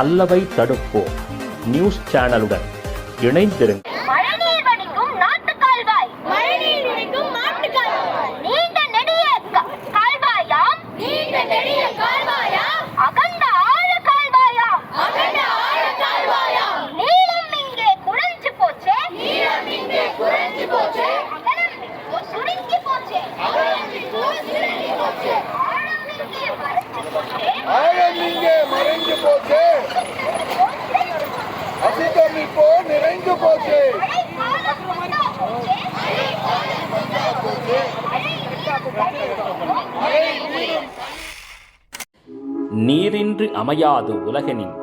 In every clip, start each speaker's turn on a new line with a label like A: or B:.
A: அல்லவை தடுப்போம். News சேனலுடன் இணைந்திருங்கள்.
B: மழைநீர் இப்போ
C: நிறைந்து போச்சு.
A: நீரின்றி அமையாது உலகனின்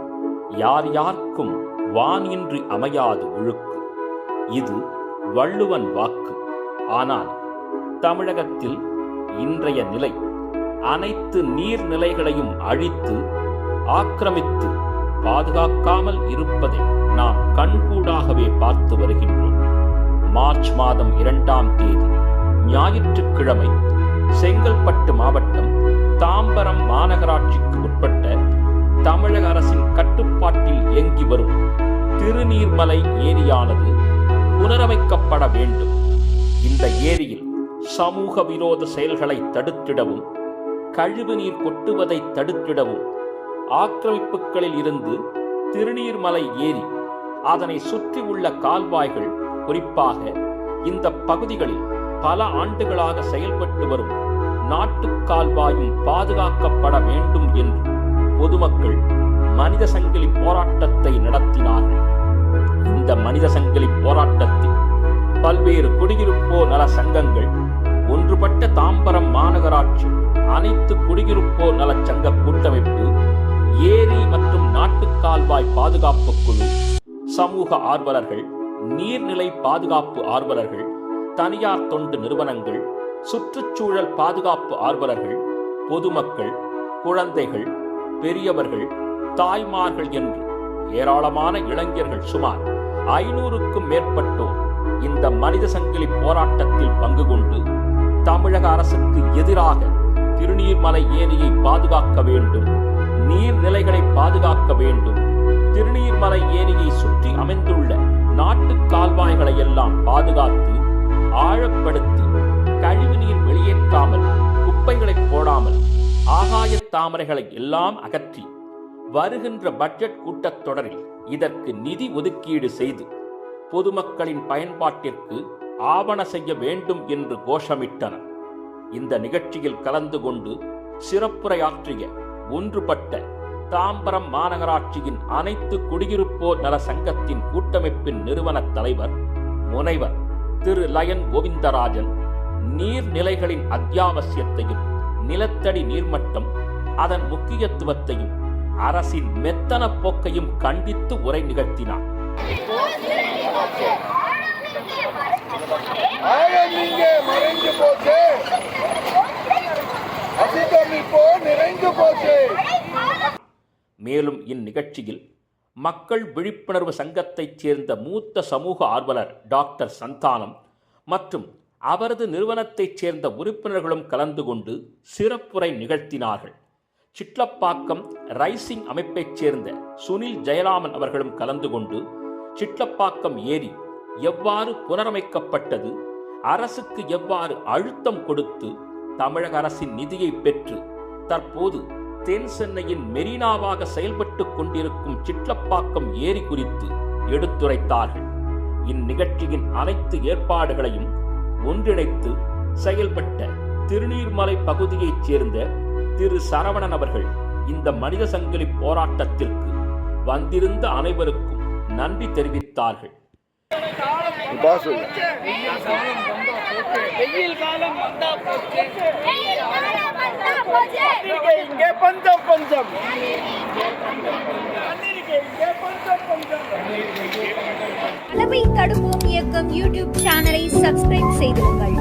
A: யார் யார்க்கும் வானின்றி அமையாது ஒழுக்கு இது வள்ளுவன் வாக்கு. ஆனால் தமிழகத்தில் இன்றைய நிலை அனைத்து நீர்நிலைகளையும் அழித்து ஆக்கிரமித்து பாதுகாக்காமல் இருப்பதை நாம் கண்கூடாகவே பார்த்து வருகின்றோம். மார்ச் மாதம் இரண்டாம் தேதி ஞாயிற்றுக்கிழமை செங்கல்பட்டு மாவட்டம் தாம்பரம் மாநகராட்சிக்கு உட்பட்ட தமிழக அரசின் கட்டுப்பாட்டில் இயங்கி வரும் திருநீர்மலை ஏரியானது புனரமைக்கப்பட வேண்டும். இந்த ஏரியில் சமூக விரோத செயல்களை தடுத்திடவும் கழிவுநீர் கொட்டுவதை தடுத்திடவும் ஆக்கிரமிப்புகளில் இருந்து திருநீர்மலை ஏரி அதனை சுற்றி உள்ள கால்வாய்கள் குறிப்பாக இந்த பகுதிகளில் பல ஆண்டுகளாக செயல்பட்டு வரும் நாட்டுக் கால்வாயும் பாதுகாக்கப்பட வேண்டும் என்று பொதுமக்கள் மனித சங்கிலி போராட்டத்தை நடத்தினார்கள். இந்த மனித சங்கிலி போராட்டத்தில் பல்வேறு குடியிருப்போர் நல சங்கங்கள் ஒன்றுபட்ட தாம்பரம் மாநகராட்சி அனைத்து குடியிருப்போர் நலச்சங்க கூட்டமைப்பு ஏரி மற்றும் நாட்டுக் கால்வாய் பாதுகாப்பு குழு சமூக ஆர்வலர்கள் நீர்நிலை பாதுகாப்பு ஆர்வலர்கள் தனியார் தொண்டு நிறுவனங்கள் சுற்றுச்சூழல் பாதுகாப்பு ஆர்வலர்கள் பொதுமக்கள் குழந்தைகள் பெரியவர்கள் தாய்மார்கள் என்று ஏராளமான இளைஞர்கள் சுமார் ஐநூறுக்கும் மேற்பட்டோர் இந்த மனித சங்கிலி போராட்டத்தில் பங்கு கொண்டு தமிழக அரசுக்கு எதிராக திருநீர்மலை ஏரியை பாதுகாக்க வேண்டும் நீர்நிலைகளை பாதுகாக்க வேண்டும். திருநீர்மலை ஏரியை சுற்றி அமைந்துள்ள நாட்டு கால்வாய்களை எல்லாம் பாதுகாத்து ஆழப்படுத்தி கழிவுநீர் வெளியேற்றாமல் குப்பைகளை போடாமல் ஆகாய தாமரைகளை எல்லாம் அகற்றி வருகின்ற பட்ஜெட் கூட்டத் தொடரில் இதற்கு நிதி ஒதுக்கீடு செய்து பொதுமக்களின் பயன்பாட்டிற்கு ஆவண செய்ய வேண்டும் என்று கோஷமிட்டனர். இந்த நிகழ்ச்சியில் கலந்து கொண்டு சிறப்புரையாற்றிய ஒன்றுபட்ட தாம்பரம் மாநகராட்சியின் அனைத்து குடியிருப்போர் நல சங்கத்தின் கூட்டமைப்பின் நிறுவன தலைவர் முனைவர் திரு. லயன் கோவிந்தராஜன் நீர்நிலைகளின் அத்தியாவசியத்தையும் நிலத்தடி நீர்மட்டம் அதன் முக்கியத்துவத்தையும் அரசின் மெத்தன போக்கையும் கண்டித்து உரை நிகழ்த்தினார்.
B: மறைஞ்சு
A: மேலும் இந்நிகழ்ச்சியில் மக்கள் விழிப்புணர்வு சங்கத்தைச் சேர்ந்த மூத்த சமூக ஆர்வலர் டாக்டர் சந்தானம் மற்றும் அவரது நிறுவனத்தைச் சேர்ந்த உறுப்பினர்களும் கலந்து கொண்டு சிறப்புரை நிகழ்த்தினார்கள். சிட்லப்பாக்கம் ரைசிங் அமைப்பைச் சேர்ந்த சுனில் ஜெயராமன் அவர்களும் கலந்து கொண்டு சிட்லப்பாக்கம் ஏரி எவ்வாறு புனரமைக்கப்பட்டது அரசுக்கு எவ்வாறு அழுத்தம் கொடுத்து தமிழக அரசின் நிதியை பெற்று தற்போது தென் சென்னையின் மெரினாவாக செயல்பட்டுக் கொண்டிருக்கும் சிட்லப்பாக்கம் ஏரி குறித்து எடுத்துரைத்தார்கள். இந்நிகழ்ச்சியின் அனைத்து ஏற்பாடுகளையும் ஒன்றிணைத்து செயல்பட்ட திருநீர்மலை பகுதியைச் சேர்ந்த திரு சரவணன் அவர்கள் இந்த மனித சங்கிலி போராட்டத்திற்கு வந்திருந்த அனைவருக்கும் நன்றி தெரிவித்தார்கள்.
D: வெயில் காலம் வந்தா போச்சு. இங்கே பஞ்சம் பஞ்சம்.
E: அளவை தடுப்போம் இயக்கம் யூடியூப் சேனலை சப்ஸ்கிரைப் செய்திருங்கள்